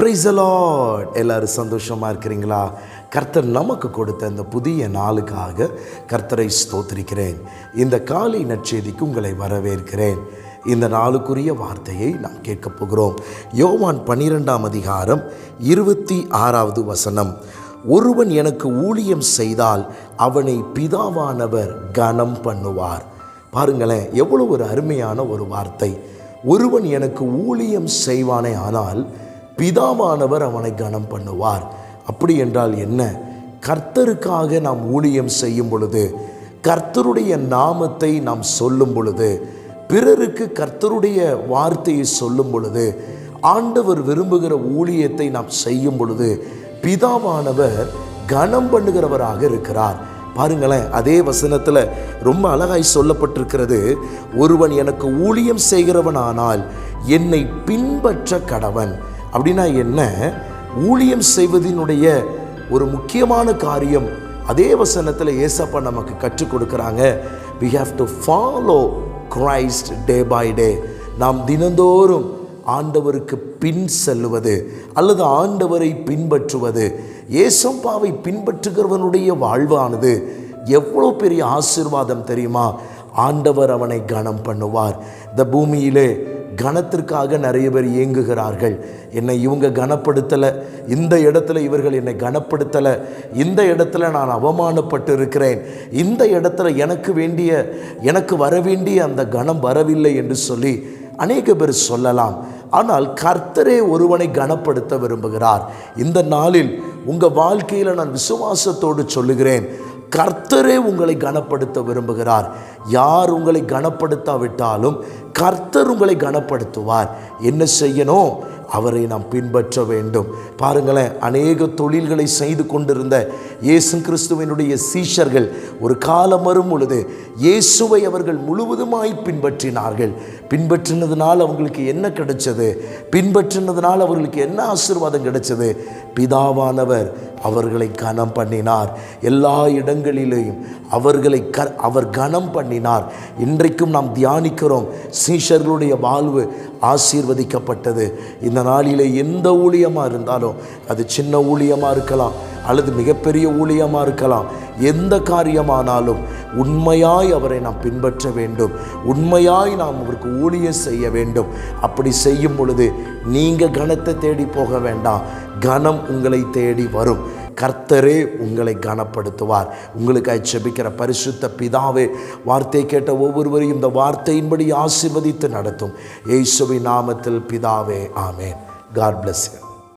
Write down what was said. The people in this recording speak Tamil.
ப்ரைஸலாட் எல்லாரும் சந்தோஷமாக இருக்கிறீங்களா? கர்த்தர் நமக்கு கொடுத்த இந்த புதிய நாளுக்காக கர்த்தரை ஸ்தோத்திரிக்கிறேன். இந்த காலை நற்செய்திக்கு உங்களை வரவேற்கிறேன். இந்த நாளுக்குரிய வார்த்தையை நாம் கேட்கப் போகிறோம். யோவான் பன்னிரெண்டாம் அதிகாரம் இருபத்தி ஆறாவது வசனம். ஒருவன் எனக்கு ஊழியம் செய்தால் அவனை பிதாவானவர் கனம் பண்ணுவார். பாருங்களேன் எவ்வளோ ஒரு அருமையான ஒரு வார்த்தை. ஒருவன் எனக்கு ஊழியம் செய்வானே ஆனால் பிதாவானவர் அவனை கனம் பண்ணுவார். அப்படி என்றால் என்ன? கர்த்தருக்காக நாம் ஊழியம் செய்யும் பொழுது கர்த்தருடைய நாமத்தை நாம் சொல்லும் பொழுது பிறருக்கு கர்த்தருடைய வார்த்தையை சொல்லும் பொழுது ஆண்டவர் விரும்புகிற ஊழியத்தை நாம் செய்யும் பொழுது பிதாவானவர் கனம் பண்ணுகிறவராக இருக்கிறார். பாருங்களேன் அதே வசனத்தில் ரொம்ப அழகாய் சொல்லப்பட்டிருக்கிறது ஒருவன் எனக்கு ஊழியம் செய்கிறவன் ஆனால் என்னை பின்பற்ற கடவன். அப்படின்னா என்ன? ஊழியம் செய்வதனுடைய ஒரு முக்கியமான காரியம் அதே வசனத்தில் ஏசப்பா நமக்கு கற்றுக் கொடுக்குறாங்க. We have to follow Christ day by day நாம் தினந்தோறும் ஆண்டவருக்கு பின் செல்லுவது அல்லது ஆண்டவரை பின்பற்றுவது. ஏசப்பாவை பின்பற்றுகிறவனுடைய வாழ்வானது எவ்வளோ பெரிய ஆசிர்வாதம் தெரியுமா? ஆண்டவர் அவனை கனம் பண்ணுவார். இந்த பூமியிலே கனத்திற்காக நிறைய பேர் இயங்குகிறார்கள். என்னை இவங்க கனப்படுத்தலை. இந்த இடத்துல இவர்கள் என்னை கனப்படுத்தலை. இந்த இடத்துல நான் அவமானப்பட்டு இருக்கிறேன் இந்த இடத்துல எனக்கு வேண்டிய எனக்கு வர வேண்டிய அந்த கனம் வரவில்லை என்று சொல்லி அநேக பேர் சொல்லலாம். ஆனால் கர்த்தரே ஒருவனை கனப்படுத்த விரும்புகிறார். இந்த நாளில் உங்கள் வாழ்க்கையில் நான் விசுவாசத்தோடு சொல்லுகிறேன். கர்த்தரே உங்களை கனப்படுத்த விரும்புகிறார். யார் உங்களை கனப்படுத்தாவிட்டாலும் கர்த்தர் உங்களை கனப்படுத்துவார். என்ன செய்யணும்? அவரை நாம் பின்பற்ற வேண்டும். பாருங்களேன் அநேக தொழில்களை செய்து கொண்டிருந்த இயேசு கிறிஸ்துவனுடைய சீஷர்கள் ஒரு காலம் வரும் பொழுது இயேசுவை அவர்கள் முழுவதுமாய் பின்பற்றினார்கள். பின்பற்றினதுனால் அவங்களுக்கு என்ன கிடைச்சது? பின்பற்றினதுனால் அவர்களுக்கு என்ன ஆசீர்வாதம் கிடைச்சது? பிதாவானவர் அவர்களை கனம் பண்ணினார். எல்லா இடங்களிலேயும் அவர்களை க அவர் கனம் பண்ணினார். இன்றைக்கும் நாம் தியானிக்கிறோம். சீஷர்களுடைய வாழ்வு ஆசீர்வதிக்கப்பட்டது. இந்த நாளிலே எந்த ஊழியமாக இருந்தாலும் அது சின்ன ஊழியமாக இருக்கலாம் அல்லது மிகப்பெரிய ஊழியமாக இருக்கலாம். எந்த காரியமானாலும் உண்மையாய் அவரை நாம் பின்பற்ற வேண்டும். உண்மையாய் நாம் அவருக்கு ஊழியம் செய்ய வேண்டும். அப்படி செய்யும் பொழுது நீங்கள் கனத்தை தேடி போக வேண்டாம். கனம் உங்களை தேடி வரும். கர்த்தரே உங்களை கனப்படுத்துவார். உங்களுக்கு ஜெபிக்கிற பரிசுத்த பிதாவே வார்த்தை கேட்ட ஒவ்வொருவரையும் இந்த வார்த்தையின்படி ஆசிர்வதித்து நடத்தும். இயேசுவின் நாமத்தில் பிதாவே ஆமேன். God bless you